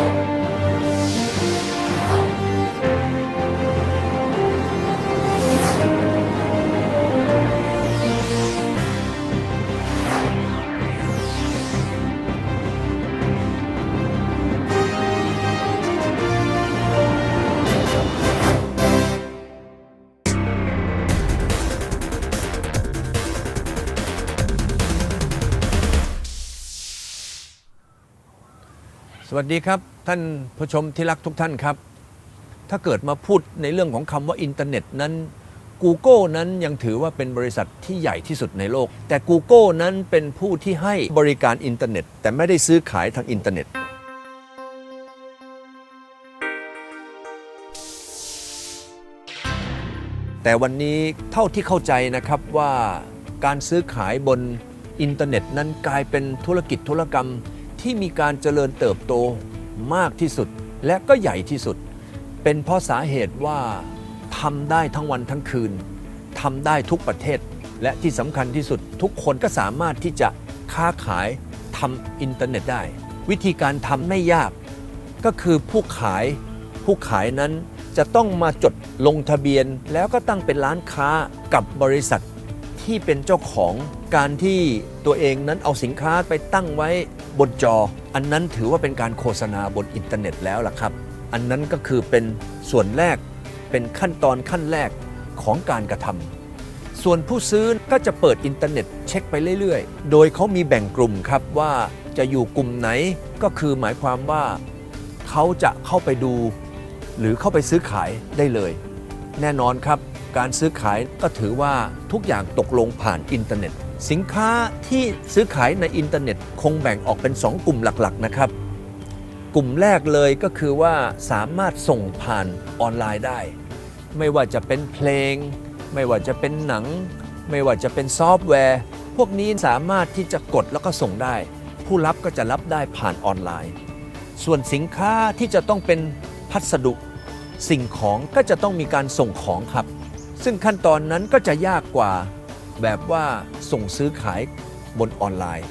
now. สวัสดีครับ ท่านผู้ชมที่รักทุกท่านครับ ถ้าเกิดมาพูดในเรื่องของคำว่าอินเทอร์เน็ตนั้น Google นั้นยังถือว่าเป็นบริษัทที่ใหญ่ที่สุดในโลก แต่ Google นั้นเป็นผู้ที่ให้บริการอินเทอร์เน็ต แต่ไม่ได้ซื้อขายทางอินเทอร์เน็ต แต่วันนี้เท่าที่เข้าใจนะครับว่าการซื้อขายบนอินเทอร์เน็ตนั้นกลายเป็นธุรกิจธุรกรรม ที่มีการเจริญเติบโตมากที่สุดและก็ใหญ่ที่สุด เป็นเพราะสาเหตุว่าทำได้ทั้งวันทั้งคืนทำได้ทุกประเทศ และที่สำคัญที่สุดทุกคนก็สามารถที่จะค้าขายทำอินเทอร์เน็ตได้ วิธีการทำไม่ยาก ก็คือผู้ขาย ผู้ขายนั้นจะต้องมาจดลงทะเบียนแล้วก็ตั้งเป็นร้านค้ากับบริษัท ที่เป็นเจ้าของการที่ตัวเองนั้นเอาสินค้าไปตั้งไว้บนจอ อันนั้นถือว่าเป็นการโฆษณาบนอินเทอร์เน็ตแล้วล่ะครับ อันนั้นก็คือเป็นส่วนแรกเป็นขั้นตอนขั้นแรกของการกระทำส่วนผู้ซื้อก็จะเปิดอินเทอร์เน็ตเช็คไปเรื่อยๆ โดยเขามีแบ่งกลุ่มครับว่าจะอยู่กลุ่มไหนก็คือหมายความว่าเขาจะเข้าไปดู หรือเข้าไปซื้อขายได้เลย แน่นอนครับ การซื้อขายก็ถือว่าทุกอย่างตกลงผ่านอินเทอร์เน็ต สินค้าที่ซื้อขายในอินเทอร์เน็ต คงแบ่งออกเป็น 2 กลุ่มหลักๆนะครับ กลุ่มแรกเลยก็คือว่าสามารถส่งผ่านออนไลน์ได้ ไม่ว่าจะเป็นเพลง ไม่ว่าจะเป็นหนัง ไม่ว่าจะเป็นซอฟต์แวร์ พวกนี้สามารถที่จะกดแล้วก็ส่งได้ ผู้รับก็จะรับได้ผ่านออนไลน์ ส่วนสินค้าที่จะต้องเป็นพัสดุสิ่งของก็จะต้องมีการส่งของครับ ซึ่งขั้นตอนนั้นก็จะยากกว่าแบบว่าส่งซื้อขายบนออนไลน์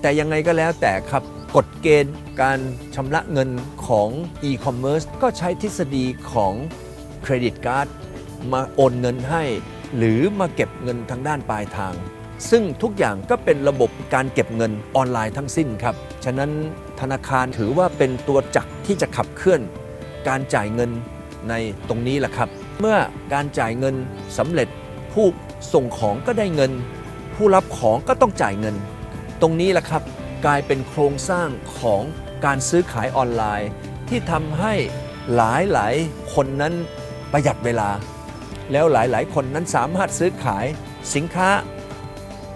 แต่ยังไงก็แล้วแต่ครับกฎเกณฑ์การชำระเงินของ e-commerce ก็ใช้ทฤษฎีของเครดิตการ์ดมาโอนเงินให้ หรือมาเก็บเงินทางด้านปลายทาง ซึ่งทุกอย่างก็เป็นระบบการเก็บเงินออนไลน์ทั้งสิ้นครับ ฉะนั้นธนาคารถือว่าเป็นตัวจักรที่จะขับเคลื่อน การจ่ายเงินในตรงนี้แหละครับ เมื่อการจ่ายเงินสำเร็จผู้ส่งของก็ได้เงิน ผู้รับของก็ต้องจ่ายเงิน ตรงนี้แหละครับ กลายเป็นโครงสร้างของการซื้อขายออนไลน์ ที่ทำให้หลายๆ คนนั้นประหยัดเวลา แล้วหลายๆ คนนั้นสามารถซื้อขายสินค้า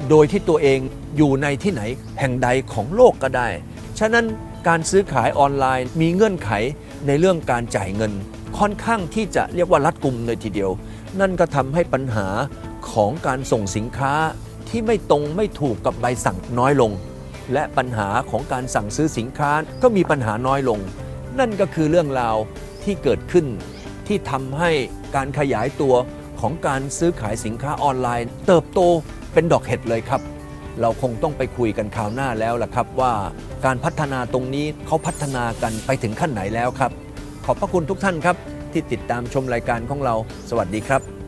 โดยที่ตัวเองอยู่ในที่ไหนแห่งใดของโลกก็ได้ ฉะนั้นการซื้อขายออนไลน์มีเงื่อนไขในเรื่องการจ่ายเงิน ค่อนข้างที่จะเรียกว่ารัดกุมเลยทีเดียว นั่นก็ทำให้ปัญหาของการส่งสินค้าที่ไม่ตรงไม่ถูกกับใบสั่งน้อยลง และปัญหาของการสั่งซื้อสินค้าก็มีปัญหาน้อยลง นั่นก็คือเรื่องราวที่เกิดขึ้น ที่ทำให้การขยายตัวของการซื้อขายสินค้าออนไลน์ เติบโตเป็นดอกเห็ดเลยครับ เราคงต้องไปคุยกันคราวหน้าแล้วล่ะครับว่า การพัฒนาตรงนี้เขาพัฒนากันไปถึงขั้นไหนแล้วครับ ขอบพระคุณทุกท่านครับ ที่ติดตามชมรายการของเรา สวัสดีครับ